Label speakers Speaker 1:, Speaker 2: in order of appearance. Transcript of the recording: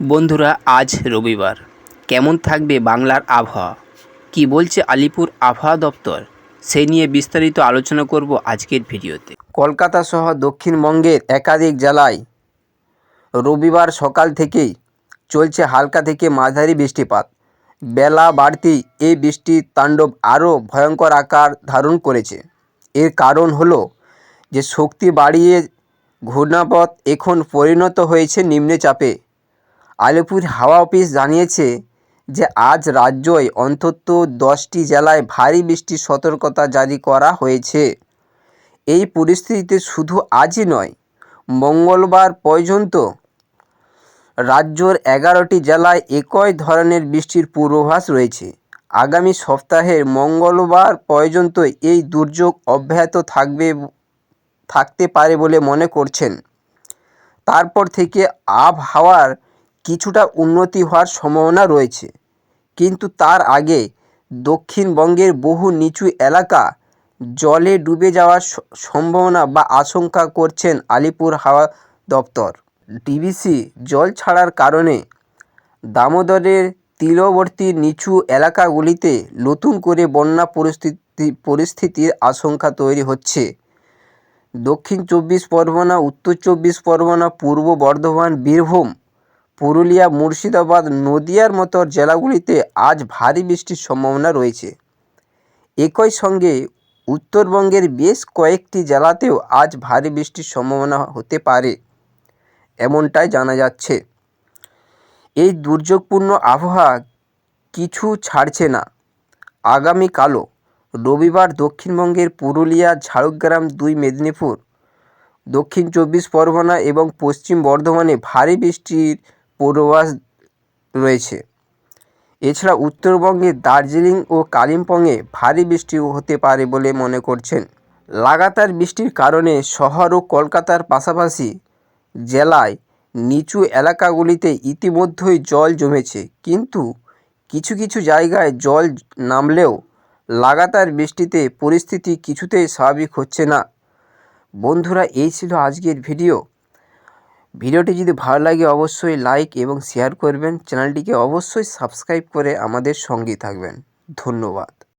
Speaker 1: বন্ধুরা, আজ রবিবার। কেমন থাকবে বাংলার আবহাওয়া? কি বলছে আলিপুর আবহাওয়া দপ্তর? সেই নিয়ে বিস্তারিত আলোচনা করব আজকের ভিডিওতে। কলকাতা সহ দক্ষিণবঙ্গের একাধিক জেলায় রবিবার সকাল থেকেই চলছে হালকা থেকে মাঝারি বৃষ্টিপাত। বেলা বাড়তেই এই বৃষ্টির তাণ্ডব আরও ভয়ঙ্কর আকার ধারণ করেছে। এর কারণ হলো যে শক্তি বাড়িয়ে ঘূর্ণাপথ এখন পরিণত হয়েছে নিম্নচাপে। আলিপুর হাওয়া অফিস জানিয়েছে যে আজ রাজ্যই অন্তত দশটি জেলায় ভারী বৃষ্টির সতর্কতা জারি করা হয়েছে। এই পরিস্থিতিতে শুধু আজই নয়, মঙ্গলবার পর্যন্ত রাজ্যর এগারোটি জেলায় একই ধরনের বৃষ্টির পূর্বাভাস রয়েছে। আগামী সপ্তাহের মঙ্গলবার পর্যন্ত এই দুর্যোগ অব্যাহত থাকবে, থাকতে পারে বলে মনে করছেন। তারপর থেকে আবহাওয়ার কিছুটা উন্নতি হওয়ার সম্ভাবনা রয়েছে। কিন্তু তার আগে দক্ষিণবঙ্গের বহু নিচু এলাকা জলে ডুবে যাওয়ার সম্ভাবনা বা আশঙ্কা করছেন আলিপুর হাওয়া দপ্তর। ডিবিসি জল ছাড়ার কারণে দামোদরের তীরবর্তী নিচু এলাকাগুলিতে নতুন করে বন্যা পরিস্থিতি, পরিস্থিতির আশঙ্কা তৈরি হচ্ছে। দক্ষিণ চব্বিশ পরগনা, উত্তর চব্বিশ পরগনা, পূর্ব বর্ধমান, বীরভূম পুরুলিয়া, মুর্শিদাবাদ, নদিয়ার মতো জেলাগুলিতে আজ ভারী বৃষ্টির সম্ভাবনা রয়েছে। একই সঙ্গে উত্তরবঙ্গের বেশ কয়েকটি জেলাতেও আজ ভারী বৃষ্টির সম্ভাবনা হতে পারে, এমনটাই জানা যাচ্ছে। এই দুর্যোগপূর্ণ আবহাওয়া কিছু ছাড়ছে না। আগামীকালও রবিবার দক্ষিণবঙ্গের পুরুলিয়া, ঝাড়গ্রাম, দুই মেদিনীপুর, দক্ষিণ চব্বিশ পরগনা এবং পশ্চিম বর্ধমানে ভারী বৃষ্টির পূর্বাভাস রয়েছে। এছাড়া উত্তরবঙ্গে দার্জিলিং ও কালিম্পংয়ে ভারী বৃষ্টি হতে পারে বলে মনে করছেন। লাগাতার বৃষ্টির কারণে শহর ও কলকাতার পাশাপাশি জেলায় নিচু এলাকাগুলিতে ইতিমধ্যেই জল জমেছে। কিন্তু কিছু কিছু জায়গায় জল নামলেও লাগাতার বৃষ্টিতে পরিস্থিতি কিছুতেই স্বাভাবিক হচ্ছে না। বন্ধুরা, এই ছিল আজকের ভিডিও। ভিডিওটি যদি ভালো লাগে অবশ্যই লাইক এবং শেয়ার করবেন। চ্যানেলটিকে অবশ্যই সাবস্ক্রাইব করে আমাদের সঙ্গেই থাকবেন। ধন্যবাদ।